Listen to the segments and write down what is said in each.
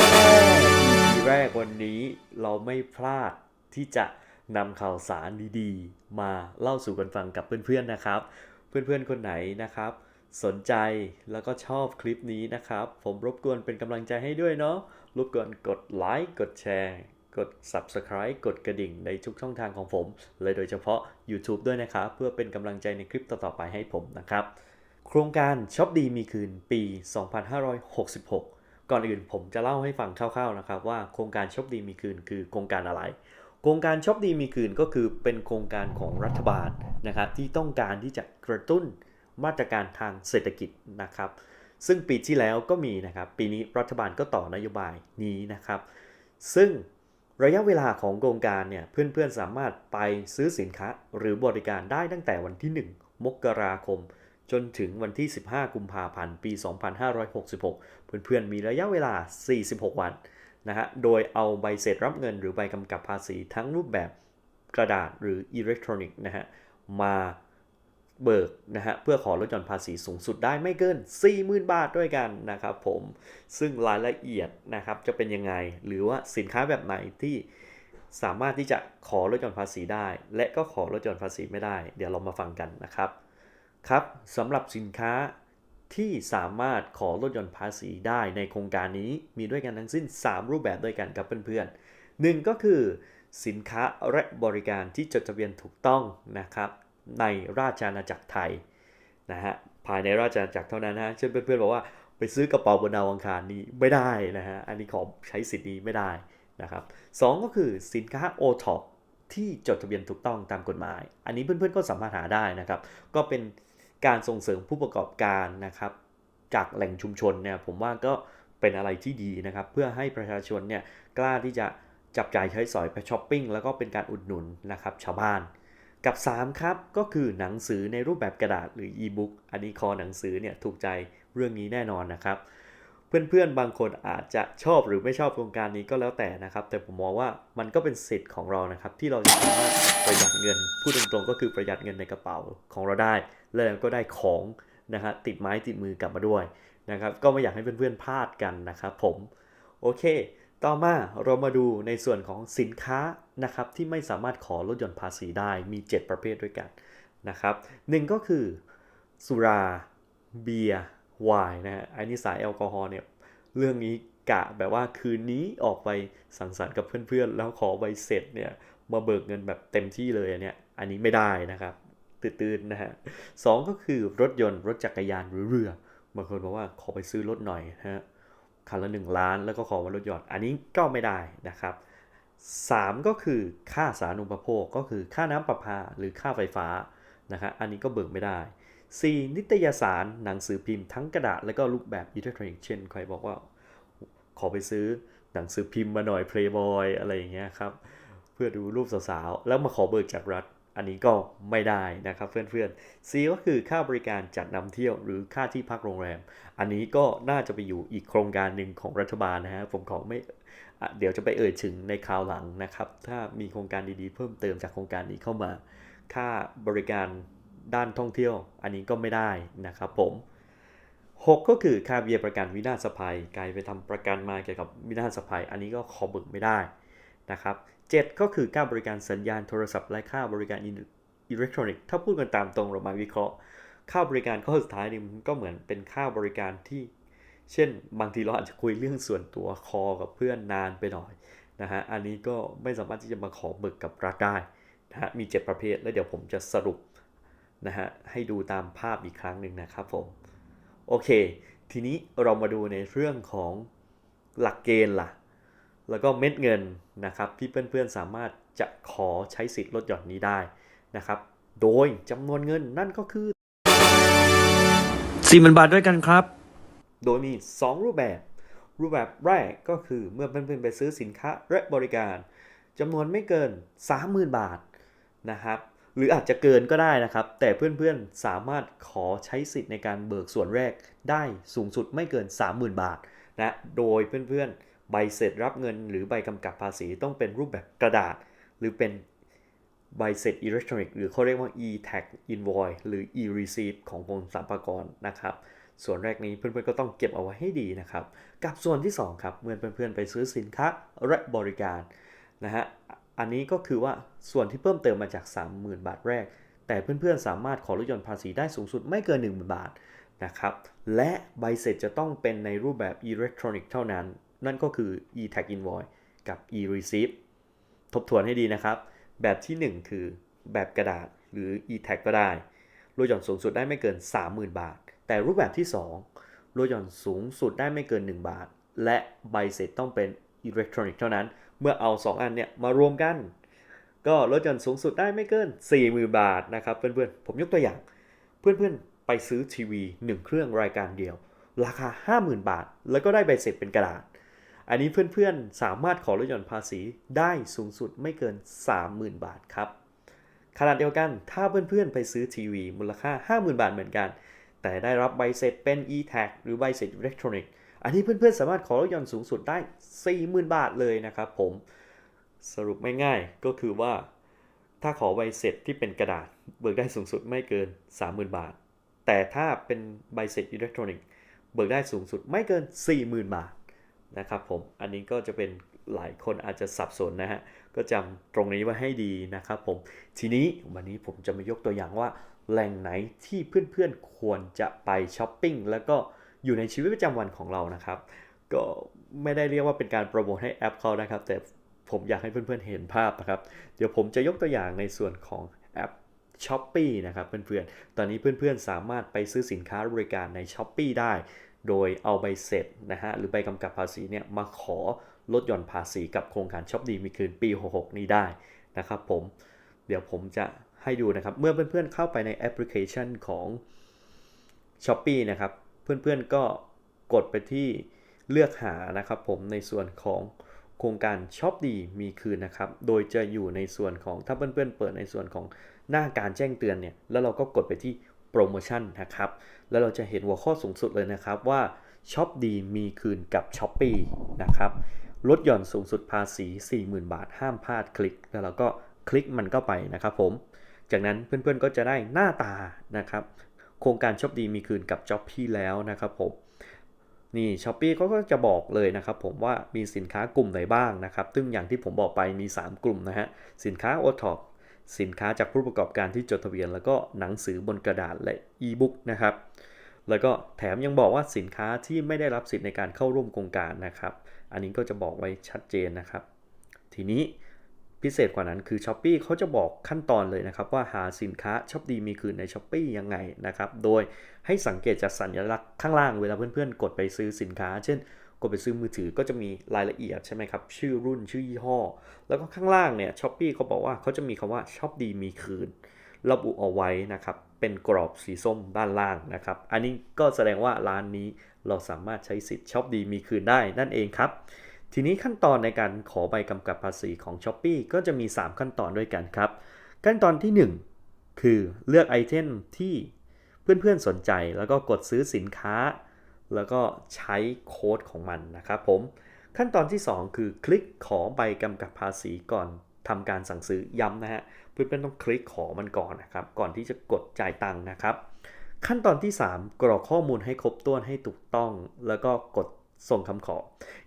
ทีแรกวันนี้เราไม่พลาดที่จะนำข่าวสารดีๆ มาเล่าสู่กันฟังกับเพื่อนๆนะครับ เพื่อนๆคนไหนนะครับ สนใจแล้วก็ชอบคลิปนี้นะครับ ผมรบกวนเป็นกำลังใจให้ด้วยเนาะรบกวนกดไลค์กดแชร์ กด Subscribe กดกระดิ่งในทุกช่องทางของผมและโดยเฉพาะ YouTube ด้วยนะครับ เพื่อเป็นกำลังใจในคลิปต่อๆไปให้ผมนะครับ โครงการช็อปดีมีคืนปี 2566 ก่อนอื่นผมจะเล่าให้ฟังคร่าวๆนะครับว่าโครงการช็อปดีมีคืนคือโครงการอะไร โครงการช็อปดีมีคืนก็คือเป็นโครงการของรัฐบาลนะครับที่ต้องการที่จะกระตุ้นมาตรการทางเศรษฐกิจนะครับ ซึ่งปีที่แล้วก็มีนะครับ ปีนี้รัฐบาลก็ต่อนโยบายนี้นะครับ ซึ่งระยะเวลาของโครงการเนี่ยเพื่อนๆสามารถไปซื้อสินค้าหรือบริการได้ตั้งแต่วันที่ 1 มกราคม จนถึงวันที่ 15 กุมภาพันธ์ ปี 2566 เพื่อนๆ มีระยะเวลา 46 วันนะฮะ โดยเอาใบเสร็จรับเงินหรือใบกำกับภาษีทั้งรูปแบบกระดาษหรืออิเล็กทรอนิกส์นะฮะ มาเบิกนะฮะ เพื่อขอลดหย่อนภาษีสูงสุดได้ไม่เกิน 40,000 บาทด้วยกันนะครับผม ซึ่งรายละเอียดนะครับจะเป็นยังไง หรือว่าสินค้าแบบไหนที่สามารถที่จะขอลดหย่อนภาษีได้ และก็ขอลดหย่อนภาษีไม่ได้ เดี๋ยวเรามาฟังกันนะครับ ครับสำหรับสินค้าที่สามารถขอลดหย่อนภาษีได้ในโครงการนี้มีด้วยกันทั้งสิ้น 3 รูปแบบด้วยกันครับเพื่อนๆหนึ่งก็คือ สินค้าและบริการที่จดทะเบียนถูกต้องนะครับ ในราชอาณาจักรไทยนะฮะภายในราชอาณาจักรเท่านั้นนะเช่นเพื่อนๆบอกว่าไปซื้อกระเป๋าบนดาวอังคารนี้ไม่ได้นะฮะอันนี้ขอใช้สิทธิ์นี้ไม่ได้นะครับสองก็คือสินค้า o t o p ที่จดทะเบียนถูกต้องตามกฎหมาย อันนี้เพื่อนๆก็สามารถหาได้นะครับ ก็เป็น การส่งเสริมผู้ประกอบการนะครับ จากแหล่งชุมชนเนี่ยผมว่าก็เป็นอะไรที่ดีนะครับ เพื่อให้ประชาชนเนี่ยกล้าที่จะจับจ่ายใช้สอยไปช้อปปิ้งแล้วก็เป็นการอุดหนุนนะครับชาวบ้าน กับ 3 ครับ ก็คือหนังสือในรูปแบบกระดาษหรืออีบุ๊กอันนี้คอหนังสือเนี่ยถูกใจเรื่องนี้แน่นอนนะครับ เพื่อนๆบางคนอาจจะชอบหรือไม่ชอบโครงการนี้ก็แล้วแต่นะครับ แต่ผมมองว่ามันก็เป็นสิทธิ์ของเรานะครับ ที่เราจะสามารถประหยัดเงินพูดตรงๆก็คือประหยัดเงินในกระเป๋าของเราได้ แล้วก็ได้ของนะฮะติดไม้ติดมือกลับมาด้วยนะครับ ก็ไม่อยากให้เพื่อนๆพลาดกันนะครับผมโอเค ต่อมาเรามาดูในส่วนของสินค้านะครับที่ไม่สามารถขอลดหย่อนภาษีได้มี 7 ประเภทด้วยกันนะครับหนึ่งก็คือสุราเบียร์ วน์นะฮะอันนี้สายแอลกอฮอล์เนี่ยเรื่องนี้กะแบบว่าคืนนี้ออกไปสังสรรค์กับเพื่อนๆ แล้วขอใบเสร็จเนี่ยมาเบิกเงินแบบเต็มที่เลยอันเนี่ยอันนี้ไม่ได้นะครับตื่นๆนะฮะสองก็คือรถยนต์รถจักรยานหรือเรือบางคนบอกว่าขอไปซื้อรถหน่อยนะฮะคันละ 1 ล้านแล้วก็ขอมาลดหย่อนอันนี้ก็ไม่ได้นะครับ 3 ก็คือค่าสาธารณูปโภคก็คือค่าน้ำประปาหรือค่าไฟฟ้านะครับอันนี้ก็เบิกไม่ได้ 4. นิตยสารหนังสือพิมพ์ทั้งกระดาษและก็รูปแบบอิเล็กทรอนิกส์เช่นใครบอกว่า ขอไปซื้อหนังสือพิมพ์มาหน่อย Playboy อะไรอย่างเงี้ยครับ เพื่อดูรูปสาวๆ แล้วมาขอเบิกจากรัฐ อันนี้ก็ไม่ได้นะครับเพื่อนๆ C ก็คือค่าบริการจัดนำเที่ยวหรือค่าที่พักโรงแรม อันนี้ก็น่าจะไปอยู่อีกโครงการหนึ่งของรัฐบาลนะฮะผมขอไม่เดี๋ยวจะไปเอ่ยถึงในคราวหลังนะครับ ถ้ามีโครงการดีๆ เพิ่มเติมจากโครงการนี้เข้ามา ค่าบริการ ด้านท่องเที่ยว อันนี้ก็ไม่ได้นะครับผม 6 ก็คือค่าเบี้ยประกันวินาศภัยกลายไปทำประกันมาเกี่ยวกับวินาศภัย อันนี้ก็ขอเบิกไม่ได้นะครับ7ก็คือค่าบริการสัญญาณโทรศัพท์และค่าบริการอิเล็กทรอนิกส์ถ้าพูดกันตามตรงเรามาวิเคราะห์ ค่าบริการข้อสุดท้ายนี่มันก็เหมือนเป็นค่าบริการที่ เช่น บางทีเราอาจจะคุยเรื่องส่วนตัวคอกับเพื่อนนานไปหน่อยนะฮะอันนี้ก็ไม่สามารถที่จะมาขอเบิกกับรัฐได้นะฮะมี 7 ประเภท แล้วเดี๋ยวผมจะสรุป นะฮะให้ดูตามภาพอีกครั้งหนึ่งนะครับผมโอเค ทีนี้เรามาดูในเรื่องของหลักเกณฑ์ล่ะ แล้วก็เม็ดเงินนะครับที่เพื่อนๆสามารถจะขอใช้สิทธิ์ลดหย่อนนี้ได้นะครับ โดยจำนวนเงินนั่นก็คือสี่หมื่นบาทด้วยกันครับ โดยมี 2 รูปแบบ รูปแบบแรกก็คือเมื่อเพื่อนๆไปซื้อสินค้าและบริการจำนวนไม่เกิน 30,000 บาทนะครับ หรืออาจจะเกินก็ได้นะครับ แต่เพื่อนๆสามารถขอใช้สิทธิ์ในการเบิกส่วนแรกได้สูงสุดไม่เกิน 30,000 บาทนะโดยเพื่อนๆใบเสร็จรับเงิน หรือใบกำกับภาษีต้องเป็นรูปแบบกระดาษ หรือเป็นใบเสร็จอิเล็กทรอนิกส์หรือเขาเรียกว่า e-tax invoice หรือ e-receipt ของกรมสรรพากรนะครับ ส่วนแรกนี้เพื่อนๆก็ต้องเก็บเอาไว้ให้ดีนะครับ กับส่วนที่ 2 ครับเมื่อเพื่อนๆไปซื้อสินค้าและบริการนะฮะ อันนี้ก็คือว่าส่วนที่เพิ่มเติมมาจาก 30,000 บาทแรก แต่เพื่อนๆ สามารถขอลดหย่อนภาษีได้สูงสุดไม่เกิน 10,000 บาทนะครับ และใบเสร็จจะต้องเป็นในรูปแบบอิเล็กทรอนิกส์เท่านั้น นั่นก็คือ e-tag invoice กับ e-receipt ทบทวนให้ดีนะครับ แบบที่ 1 คือแบบกระดาษหรือ e-tag ก็ได้ลดหย่อนสูงสุดได้ไม่เกิน 30,000 บาท แต่รูปแบบที่2ลดหย่อนสูงสุดได้ไม่เกิน 1 บาท และใบเสร็จต้องเป็นอิเล็กทรอนิกส์เท่านั้น มื่อเอา 2 อันเนี่ยมารวมกัน ก็ลดหย่อนสูงสุดได้ไม่เกิน 40,000 บาทนะครับเพื่อนๆ ผมยกตัวอย่าง เพื่อนๆ ไปซื้อทีวี 1 เครื่องรายการเดียว ราคา 50,000 บาท แล้วก็ได้ใบเสร็จเป็นกระดาษ อันนี้เพื่อนๆ สามารถขอลดหย่อนภาษีได้สูงสุดไม่เกิน 30,000 บาทครับขนาดเดียวกันถ้าเพื่อนๆ ไปซื้อทีวีมูลค่า 50,000 บาทเหมือนกัน แต่ได้รับใบเสร็จเป็น e-tag หรือใบเสร็จอิเล็กทรอนิกส์ อันนี้เพื่อนๆสามารถขอลดหย่อนสูงสุดได้ 40,000 บาทเลยนะครับผมสรุปไม่ง่ายก็คือว่า ถ้าขอใบเสร็จที่เป็นกระดาษ เบิกได้สูงสุดไม่เกิน 30,000 บาท แต่ถ้าเป็นใบเสร็จอิเล็กทรอนิกส์เบิกได้สูงสุดไม่เกิน 40,000 บาทนะครับผมอันนี้ก็จะเป็นหลายคนอาจจะสับสนนะฮะก็จำตรงนี้ไว้ให้ดีนะครับผมทีนี้วันนี้ผมจะมายกตัวอย่างว่าแหล่งไหนที่เพื่อนๆควรจะไปช้อปปิ้งแล้วก็ อยู่ในชีวิตประจำวันของเรานะครับ ก็ไม่ได้เรียกว่าเป็นการโปรโมทให้แอปเขานะครับ แต่ผมอยากให้เพื่อนๆเห็นภาพนะครับ เดี๋ยวผมจะยกตัวอย่างในส่วนของแอป s h o p e e นะครับเพื่อนๆ ตอนนี้เพื่อนๆ สามารถไปซื้อสินค้าบริการใน s h o p e e ได้ โดยเอาใบเสร็จนะฮะหรือใบกำกับภาษีเนี่ยมาขอลดหย่อนภาษีกับโครงการช็อปดีมีคืนปี 66 นี้ได้นะครับผม เดี๋ยวผมจะให้ดูนะครับ เมื่อเพื่อนๆ เข้าไปในแอปพลิเคชันของ s h o p e e นะครับ เพื่อนๆก็กดไปที่เลือกหานะครับผมในส่วนของโครงการช็อปดีมีคืนนะครับ โดยจะอยู่ในส่วนของถ้าเพื่อนๆเปิดในส่วนของหน้าการแจ้งเตือนเนี่ย แล้วเราก็กดไปที่โปรโมชั่นนะครับ แล้วเราจะเห็นหัวข้อสูงสุดเลยนะครับว่าช็อปดีมีคืนกับ s h o p e e นะครับ ลดหย่อนสูงสุดภาษี 40,000 บาท ห้ามพลาดคลิก แล้วเราก็คลิกมันก็ไปนะครับผม จากนั้นเพื่อนๆก็จะได้หน้าตานะครับ โครงการช็อปดีมีคืนกับจ็อปพี่แล้วนะครับผมนี่ช้อปปี้เขาก็จะบอกเลยนะครับผมว่ามีสินค้ากลุ่มไหนบ้างนะครับซึ่งอย่างที่ผมบอกไปมี 3 กลุ่มนะฮะสินค้า o t o p สินค้าจากผู้ประกอบการที่จดทะเบียน แล้วก็หนังสือบนกระดาษและอีบุ๊กนะครับแล้วก็แถมยังบอกว่าสินค้าที่ไม่ได้รับสิทธิ์ในการเข้าร่วมโครงการนะครับ อันนี้ก็จะบอกไว้ชัดเจนนะครับ ทีนี้ พิเศษกว่านั้นคือ s h อ p e e เขาจะบอกขั้นตอนเลยนะครับ ว่าหาสินค้าช็อปดีมีคืนใน s h อ p e e ยังไงนะครับ โดยให้สังเกตจากสัญลักษณ์ข้างล่างเวลาเพื่อนๆ กดไปซื้อสินค้า เช่น กดไปซื้อมือถือก็จะมีรายละเอียดใช่ไหมครับ ชื่อรุ่นชื่อยี่ห้อ แล้วก็ข้างล่างเนี่ยช้อปปี้เขาบอกว่าเขาจะมีคำว่าช็อปดีมีคืน ระบุเอาไว้นะครับเป็นกรอบสีส้มด้านล่างนะครับ อันนี้ก็แสดงว่าร้านนี้เราสามารถใช้สิทธิ์ช็อปดีมีคืนได้นั่นเองครับ ทีนี้ขั้นตอนในการขอใบกำกับภาษีของ s h อ p e e ก็จะมี 3 ขั้นตอนด้วยกันครับ ขั้นตอนที่ 1 คือเลือกไอเทมที่เพื่อนๆสนใจแล้วก็กดซื้อสินค้า แล้วก็ใช้โค้ดของมันนะครับผม ขั้นตอนที่ 2 คือคลิกขอใบกำกับภาษีก่อนทำการสั่งซื้อย้ำนะฮะเพื่อนๆต้องคลิกขอมันก่อนนะครับก่อนที่จะกดจ่ายตังค์นะครับ ขั้นตอนที่ 3 กรอกข้อมูลให้ครบถ้วนให้ถูกต้อง แล้วก็กด ส่งคำขอ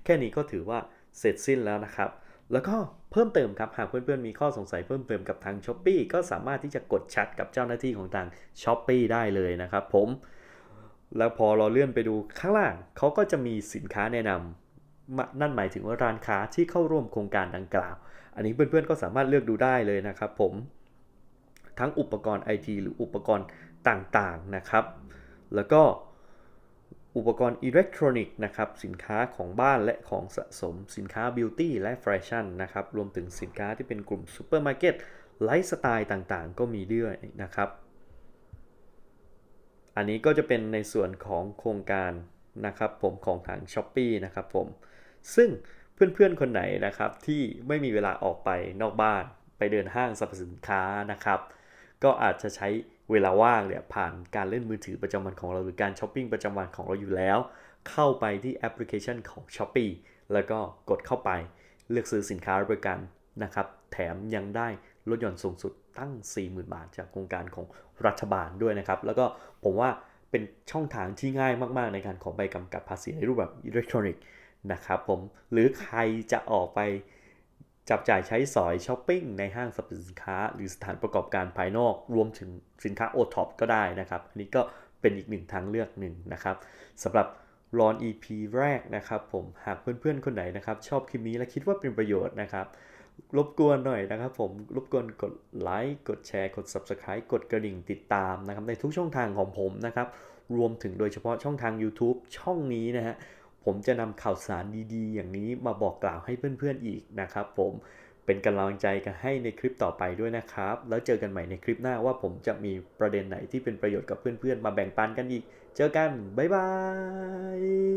แค่นี้ก็ถือว่าเสร็จสิ้นแล้วนะครับ แล้วก็เพิ่มเติมครับ หากเพื่อนๆมีข้อสงสัยเพิ่มเติมกับทาง s h อ p e e ก็สามารถที่จะกดแชทกับเจ้าหน้าที่ของทาง s h อ p e e ได้เลยนะครับผมแล้วพอเราเลื่อนไปดูข้างล่างเขาก็จะมีสินค้าแนะนำนั่นหมายถึงว่าร้านค้าที่เข้าร่วมโครงการดังกล่าว อันนี้เพื่อนๆก็สามารถเลือกดูได้เลยนะครับผมทั้งอุปกรณ์ IT หรืออุปกรณ์ต่างๆนะครับ แล้วก็ อุปกรณ์อิเล็กทรอนิกส์นะครับสินค้าของบ้านและของสะสมสินค้าบิวตี้และแฟชั่นนะครับรวมถึงสินค้าที่เป็นกลุ่มซูเปอร์มาร์เก็ตไลฟ์สไตล์ต่างๆ ก็มีด้วยนะครับ อันนี้ก็จะเป็นในส่วนของโครงการนะครับผมของทาง s h อ p e e นะครับผมซึ่งเพื่อนๆ คนไหนนะครับที่ไม่มีเวลาออกไปนอกบ้านไปเดินห้างสรรพสินค้านะครับ ก็อาจจะใช้ เวลาว่างเนี่ยผ่านการเล่นมือถือประจำวันของเราหรือการช้อปปิ้งประจำวันของเราอยู่แล้ว เข้าไปที่แอปพลิเคชันของ s h อ p e e แล้วก็กดเข้าไปเลือกซื้อสินค้าบริการนะครับ แถมยังได้ลดหย่อนสูงสุดตั้ง 40,000 บาท จากโครงการของรัฐบาลด้วยนะครับ แล้วก็ผมว่าเป็นช่องทางที่ง่ายมากๆ ในการขอใบกำกับภาษีในรูปแบบอิเล็กทรอนิกส์นะครับผมหรือใครจะออกไป จับจ่ายใช้สอยช้อปปิ้งในห้างสรรพสินค้า หรือสถานประกอบการภายนอก รวมถึงสินค้า o t o p ก็ได้นะครับ อันนี้ก็เป็นอีกหนึ่งทางเลือกหนึ่งนะครับสำหรับรอน EP แรกนะครับ ผมหากเพื่อนๆ คนไหนนะครับ ชอบคลิปนี้และคิดว่าเป็นประโยชน์นะครับ รบกวนหน่อยนะครับ ผมรบกวนกดไลค์กดแชร์กด Subscribe กดกระดิ่งติดตามนะครับในทุกช่องทางของผมนะครับ รวมถึงโดยเฉพาะช่องทาง YouTube ช่องนี้นะฮะ ผมจะนำข่าวสารดีๆ อย่างนี้มาบอกกล่าวให้เพื่อนๆอีกนะครับผมเป็นกำลังใจกันให้ในคลิปต่อไปด้วยนะครับ แล้วเจอกันใหม่ในคลิปหน้าว่าผมจะมีประเด็นไหนที่เป็นประโยชน์กับเพื่อนๆ มาแบ่งปันกันอีก เจอกัน บ๊ายบาย